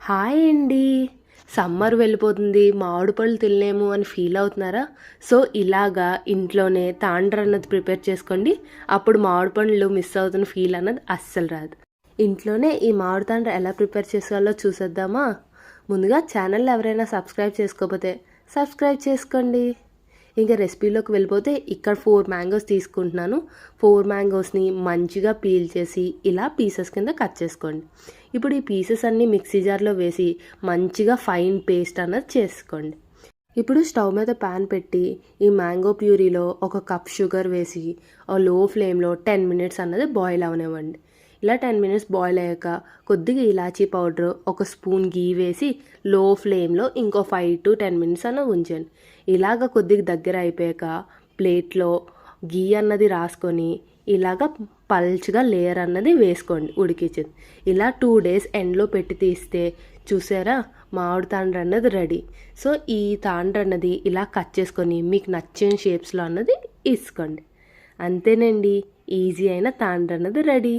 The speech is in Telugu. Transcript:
హాయ్ అండి. సమ్మర్ వెళ్ళిపోతుంది మామిడి పళ్ళు తినలేము అని ఫీల్ అవుతున్నారా? సో ఇలాగా ఇంట్లోనే తాండ్ర అన్నది ప్రిపేర్ చేసుకోండి. అప్పుడు మామిడి పండ్లు మిస్ అవుతున్న ఫీల్ అన్నది అస్సలు రాదు. ఇంట్లోనే ఈ మామిడి తాండ్ర ఎలా ప్రిపేర్ చేసుకోవాలో చూసేద్దామా? ముందుగా ఛానల్ ఎవరైనా సబ్స్క్రైబ్ చేసుకోకపోతే సబ్స్క్రైబ్ చేసుకోండి. ఇంకా రెసిపీలోకి వెళ్ళిపోతే ఇక్కడ ఫోర్ మ్యాంగోస్ తీసుకుంటున్నాను. ఫోర్ మ్యాంగోస్ని మంచిగా పీల్ చేసి ఇలా పీసెస్ కింద కట్ చేసుకోండి. ఇప్పుడు ఈ పీసెస్ అన్నీ మిక్సీ జార్లో వేసి మంచిగా ఫైన్ పేస్ట్ అన్నది చేసుకోండి. ఇప్పుడు స్టవ్ మీద ప్యాన్ పెట్టి ఈ మ్యాంగో ప్యూరీలో ఒక కప్ షుగర్ వేసి లో ఫ్లేమ్లో టెన్ మినిట్స్ అన్నది బాయిల్ అవనివ్వండి. ఇలా టెన్ మినిట్స్ బాయిల్ అయ్యాక కొద్దిగా ఇలాచీ పౌడర్ ఒక స్పూన్ గీ వేసి లో ఫ్లేమ్లో ఇంకో ఫైవ్ టు టెన్ మినిట్స్ అన్న ఉంచండి ఇలాగ కొద్దిగా దగ్గర అయిపోయాక ప్లేట్లో గీ అన్నది రాసుకొని ఇలాగ పల్చగా లేయర్ అన్నది వేసుకోండి ఉడికించింది ఇలా టూ డేస్ ఎండ్లో పెట్టి తీస్తే చూసారా? మామిడి తాండ్ర అన్నది రెడీ సో ఈ తాండ్ర అన్నది ఇలా కట్ చేసుకొని మీకు నచ్చిన షేప్స్లో అన్నది ఇసుకోండి. అంతేనండి. ఈజీ అయిన తాండ్ర అన్నది రెడీ